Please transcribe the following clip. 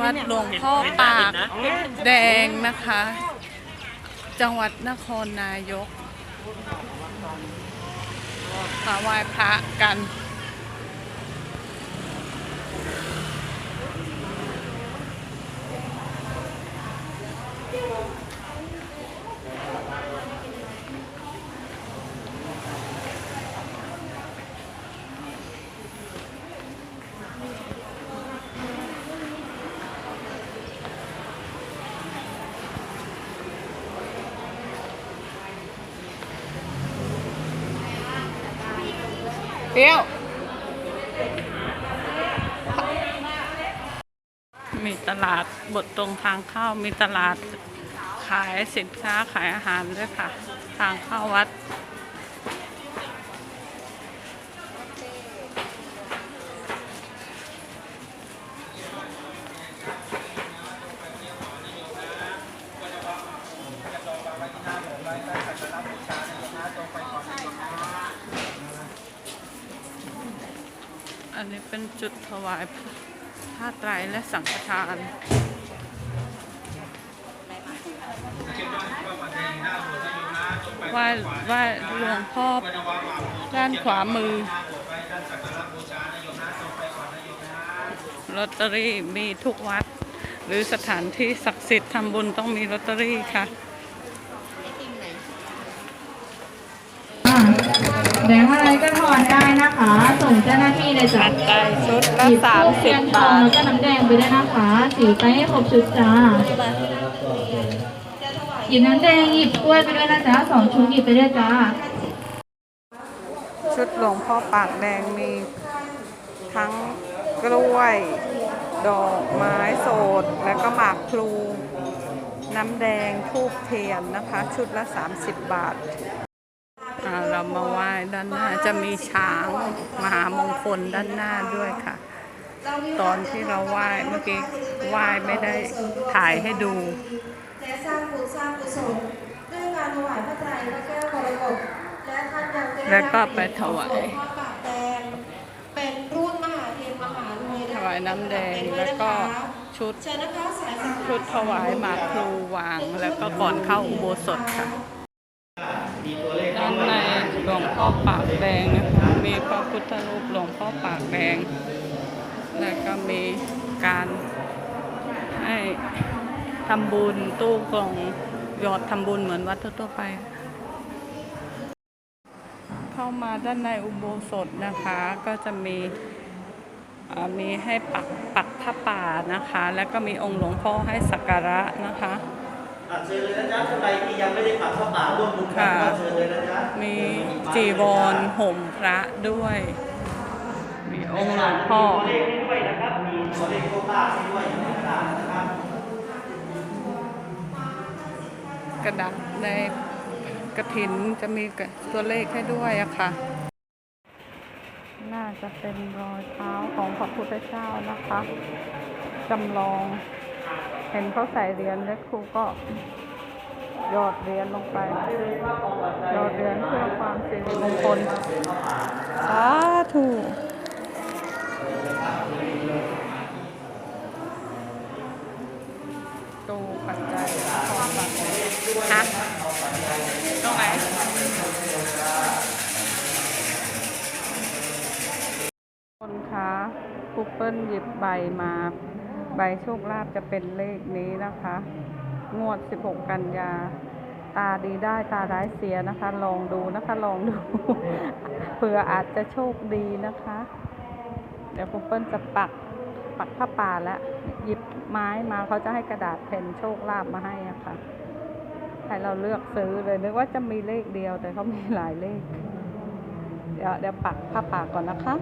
วัดหลวงพ่อปากแดงนะคะ จังหวัดนครนายกมาไหว้พระกัน เปรี้ยวมีตลาดบทตรงทางเข้ามีตลาดขายสินค้าขายอาหารด้วยค่ะ ทางเข้าวัด นี้เป็นจุดถวายผ้าไตรและสังฆทานไหว้ไหว้หลวงพ่อด้านขวามือลอตเตอรี่มีทุกวัด หรือสถานที่ศักดิ์สิทธิ์ทำบุญต้องมีลอตเตอรี่ค่ะ แบงค์อะไรก็ถอนได้นะคะ ส่งเจ้าหน้าที่เลยจ้ะปัจจัยชุดละหยิบสามทูบสิเทีบยนทอบางทแล้วก็น้ำแดงไปด้วยนะคะ สีไปให้ครบชุดจ้าหยิบน้ำแดงหยิบกล้วยไปด้วยนะจ๊ะสองชุดหยิบไปด้วยจ้า ชุดหลวงพ่อปากแดงมีทั้งกล้วย ดอกไม้สด แล้วก็หมากพลู น้ำแดงทูบเทียนนะคะ ชุดละ 30 บาทอ่า เรามาไหว้ด้านหน้าจะมีช้างมหามงคลด้านหน้าด้วยค่ะ ตอนที่เราไหว้เมื่อกี้ไหว้ไม่ได้ถ่ายให้ดูและสร้างบุญสร้างกุศลด้วยการถวายพระไตรพระแก้วมรกตและท่านยังได้แล้วก็ไปถวายพระปากแดงเป็นรุ่นมหาเทพมหารวยถวายน้ำแดงแล้วก็ชุดชุดถวายหมากพลูวางแล้วก็ก่อนเข้าอุโบสถค่ะ ด้านในหลวงพ่อ ปากแดงนะคะมีพระพุทธรูปหลวงพ่อปากแดง แล้วก็มีการให้ทำบุญตู้กล่องหยอดทำบุญเหมือนวัดทั่วไป เข้ามาด้านในอุโบสถนะคะ ก็จะมีมีให้ปักปักผ้าป่านะคะ แล้วก็มีองค์หลวงพ่อให้สักการะนะคะ อะเชิญเลยนะจ๊ะท่านใดที่ยังไม่ได้ปักข้าวป่าร่วมบุญกันก็เชิญเลยนะจ๊ะมีจีวรห่มพระด้วย มีองค์หลวงพ่อตัวเลขให้ด้วยนะครับ มีตัวเลขโชคลาภให้ด้วยอยู่ในกระดาษนะครับกระดาษในกระถินจะมีตัวเลขให้ด้วยอะค่ะ น่าจะเป็นรอยเท้าของพระพุทธเจ้านะคะจำลอง เห็นเขาใส่เหรียญแล้วครูก็หยอดเหรียญลงไปหยอดเหรียญเพื่อความสิริมงคลสาธุตู้ปัจจัยของบัตรฮะตรงไหนคนคะครูเปิ้ลหยิบใบมา ใบโชคลาภจะเป็นเลขนี้นะคะ งวด 16 กันยา ตาดีได้ตาร้ายเสียนะคะ ลองดูนะคะ ลองดู เผื่ออาจจะโชคดีนะคะ เดี๋ยวครูเปิ้ลจะปักปักผ้าป่าแล้วหยิบไม้มาเขาจะให้กระดาษแผ่นโชคลาภมาให้อะค่ะให้เราเลือกซื้อเลยนึกว่าจะมีเลขเดียวแต่เขามีหลายเลข เดี๋ยวเดี๋ยวปักผ้าป่าก่อนนะคะ